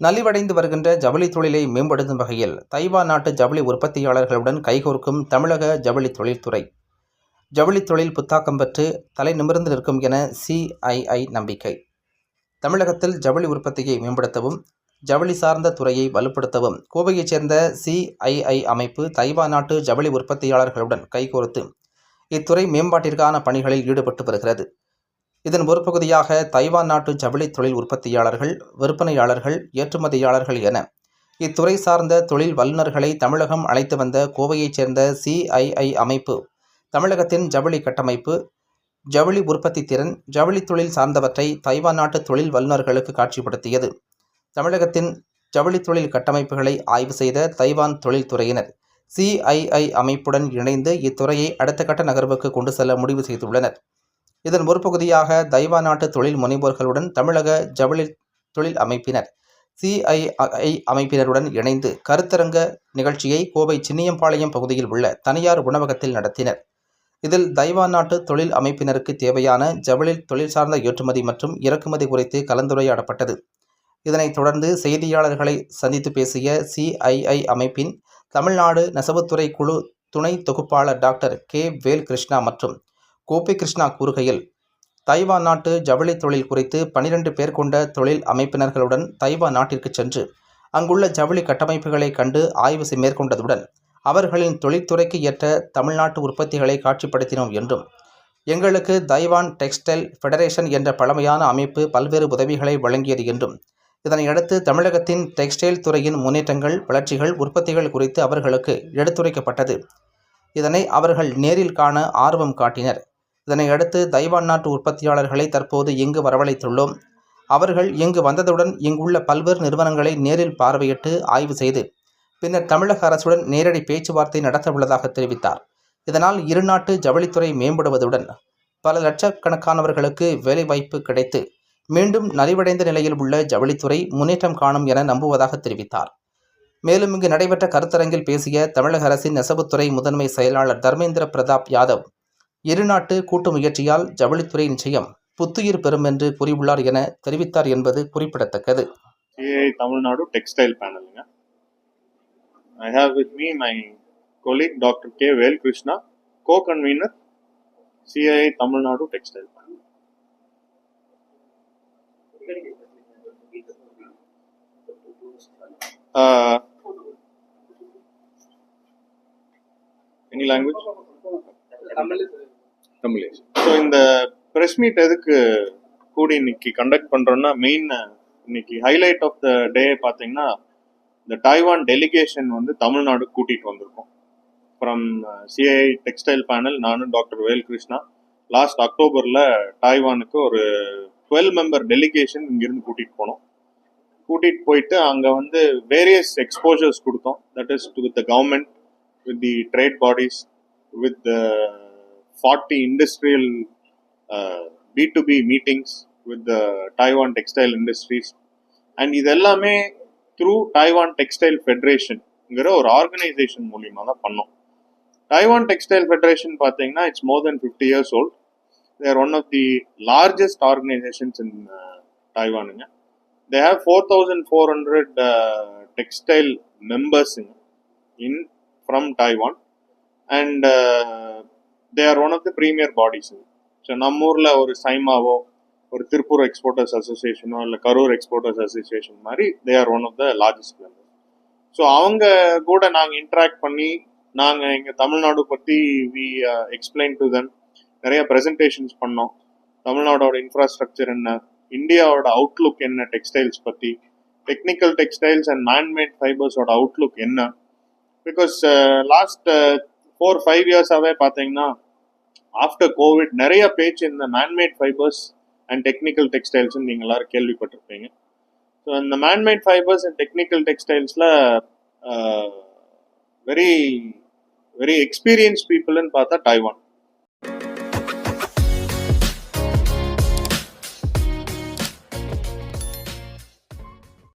நலிவடைந்து வருகின்ற ஜவுளி தொழிலை மேம்படுத்தும் வகையில் தைவான் நாட்டு ஜவுளி உற்பத்தியாளர்களுடன் கைகோர்க்கும் தமிழக ஜவுளி தொழில்துறை. ஜவுளி தொழில் புத்தாக்கம் பெற்று தலை நிமிர்ந்து நிற்கும் என சிஐஐ நம்பிக்கை. தமிழகத்தில் ஜவுளி உற்பத்தியை மேம்படுத்தவும் ஜவுளி சார்ந்த துறையை வலுப்படுத்தவும் கோவையைச் சேர்ந்த சிஐஐ அமைப்பு தைவான் நாட்டு ஜவுளி உற்பத்தியாளர்களுடன் கைகோர்த்து இத்துறை மேம்பாட்டிற்கான பணிகளில் ஈடுபட்டு வருகிறது. இதன் ஒரு பகுதியாக தைவான் நாட்டு ஜவுளி தொழில் உற்பத்தியாளர்கள் விற்பனையாளர்கள் ஏற்றுமதியாளர்கள் என இத்துறை சார்ந்த தொழில் வல்லுநர்களை தமிழகம் அழைத்து வந்த கோவையைச் சேர்ந்த சிஐஐ அமைப்பு தமிழகத்தின் ஜவுளி கட்டமைப்பு ஜவுளி உற்பத்தி திறன் ஜவுளி தொழில் சார்ந்தவற்றை தைவான் நாட்டு தொழில் வல்லுநர்களுக்கு காட்சிப்படுத்தியது. தமிழகத்தின் ஜவுளி தொழில் கட்டமைப்புகளை ஆய்வு செய்த தைவான் தொழில்துறையினர் சிஐஐ அமைப்புடன் இணைந்து இத்துறையை அடுத்த கட்ட நகர்வுக்கு கொண்டு செல்ல முடிவு செய்துள்ளனர். இதன் ஒரு பகுதியாக தைவா நாட்டு தொழில் முனைவோர்களுடன் தமிழக ஜவுளி தொழில் அமைப்பினர் சிஐஐ அமைப்பினருடன் இணைந்து கருத்தரங்க நிகழ்ச்சியை கோவை சின்னியம்பாளையம் பகுதியில் உள்ள தனியார் உணவகத்தில் நடத்தினர். இதில் தைவா நாட்டு தொழில் அமைப்பினருக்கு தேவையான ஜவுளி தொழில் சார்ந்த ஏற்றுமதி மற்றும் இறக்குமதி குறித்து கலந்துரையாடப்பட்டது. இதனைத் தொடர்ந்து செய்தியாளர்களை சந்தித்து பேசிய சிஐஐ அமைப்பின் தமிழ்நாடு நெசவுத்துறை குழு துணை தொகுப்பாளர் டாக்டர் கே வேல் கிருஷ்ணா மற்றும் கோபி கிருஷ்ணா கூறுகையில் தைவான் நாட்டு ஜவுளி தொழில் குறித்து பனிரெண்டு பேர் கொண்ட தொழில் அமைப்பினர்களுடன் தைவான் நாட்டிற்கு சென்று அங்குள்ள ஜவுளி கட்டமைப்புகளை கண்டு ஆய்வு செய்- மேற்கொண்டதுடன் அவர்களின் தொழில்துறைக்கு ஏற்ற தமிழ்நாட்டு உற்பத்திகளை காட்சிப்படுத்தினோம் என்றும் எங்களுக்கு தைவான் டெக்ஸ்டைல் ஃபெடரேஷன் என்ற பழமையான அமைப்பு பல்வேறு உதவிகளை வழங்கியது என்றும் இதனையடுத்து தமிழகத்தின் டெக்ஸ்டைல் துறையின் முன்னேற்றங்கள் வளர்ச்சிகள் உற்பத்திகள் குறித்து அவர்களுக்கு எடுத்துரைக்கப்பட்டது. இதனை அவர்கள் நேரில் காண ஆர்வம் காட்டினர். இதனையடுத்து தைவான் நாட்டு உற்பத்தியாளர்களை தற்போது இங்கு வரவழைத்துள்ளோம்? அவர்கள் இங்கு வந்ததுடன் இங்குள்ள பல்வேறு நிறுவனங்களை நேரில் பார்வையிட்டு ஆய்வு செய்து பின்னர் தமிழக அரசுடன் நேரடி பேச்சுவார்த்தை நடத்தவுள்ளதாக தெரிவித்தார். இதனால் இருநாட்டு ஜவுளித்துறை மேம்படுவதுடன் பல லட்சக்கணக்கானவர்களுக்கு வேலைவாய்ப்பு கிடைத்து மீண்டும் நலிவடைந்த நிலையில் உள்ள ஜவுளித்துறை முன்னேற்றம் காணும் என நம்புவதாக தெரிவித்தார். மேலும் இங்கு நடைபெற்ற கருத்தரங்கில் பேசிய தமிழக அரசின் நெசவுத்துறை முதன்மை செயலாளர் தர்மேந்திர பிரதாப் யாதவ் இருநாட்டு கூட்டு முயற்சியால் ஜவுளித்துறை நிச்சயம் புத்துயிர் பெறும் என்று கூறியுள்ளார் என தெரிவித்தார் என்பது குறிப்பிடத்தக்கது. CI Tamil Nadu textile பேனலுங்க I have with me my colleague doctor K Vel Krishna co convener CI Tamil Nadu textile panel any language தமிழேஷ் so இந்த ப்ரெஸ் மீட் எதுக்கு கூடி இன்னைக்கு கண்டக்ட் பண்றோம்னா மெயின் இன்னைக்கு ஹைலைட் ஆஃப் த டே பார்த்தீங்கன்னா இந்த டைவான் டெலிகேஷன் வந்து தமிழ்நாடு கூட்டிட்டு வந்திருக்கோம். ஃப்ரம் சிஐ டெக்ஸ்டைல் பேனல் நானும் டாக்டர் வேல் கிருஷ்ணா லாஸ்ட் அக்டோபரில் டைவானுக்கு ஒரு டுவெல் மெம்பர் டெலிகேஷன் இங்கிருந்து கூட்டிகிட்டு போனோம். கூட்டிகிட்டு போயிட்டு அங்கே வந்து வேரியஸ் எக்ஸ்போஜர்ஸ் கொடுத்தோம். That is to with the government with the trade bodies with the forty industrial B to B meetings with the Taiwan textile industries and இது எல்லாமே த்ரூ டைவான் டெக்ஸ்டைல் ஃபெடரேஷன்ங்கிற ஒரு ஆர்கனைசேஷன் மூலியமாக தான் பண்ணோம். டைவான் டெக்ஸ்டைல் ஃபெடரேஷன் பார்த்தீங்கன்னா it's more then fifty years old there one of the largest organisations in டைவானுங்க they have four thousand four hundred textile மெம்பர்ஸுங்க in from Taiwan and they are one of the premier bodies so நம்ம ஊரில் ஒரு சைமாவோ ஒரு Tiruppur exporters அசோசியேஷனோ இல்லை Karur exporters association மாதிரி they are one of the largest member so அவங்க கூட நாங்கள் interact பண்ணி நாங்கள் எங்கள் தமிழ்நாடு பற்றி வி எக்ஸ்பிளைன் டு தென் நிறைய ப்ரெசன்டேஷன்ஸ் பண்ணோம். தமிழ்நாடோட இன்ஃப்ராஸ்ட்ரக்சர் என்ன இந்தியாவோட அவுட்லுக் என்ன டெக்ஸ்டைல்ஸ் பற்றி டெக்னிக்கல் டெக்ஸ்டைல்ஸ் அண்ட் மேன்மேட் ஃபைபர்ஸோட அவுட்லுக் என்ன? பிகாஸ் லாஸ்ட் ஃபோர் ஃபைவ் இயர்ஸாகவே பார்த்தீங்கன்னா ஆஃப்டர் கோவிட் நிறைய பேச்சு இந்த மேன்மேட் ஃபைபர்ஸ் அண்ட் டெக்னிக்கல் டெக்ஸ்டைல்ஸ்ன்னு நீங்கள் எல்லாரும் கேள்விப்பட்டிருப்பீங்க. ஸோ இந்த மேன்மேட் ஃபைபர்ஸ் அண்ட் டெக்னிக்கல் டெக்ஸ்டைல்ஸில் வெரி வெரி எக்ஸ்பீரியன்ஸ் பீப்புள்னு பார்த்தா டைவான்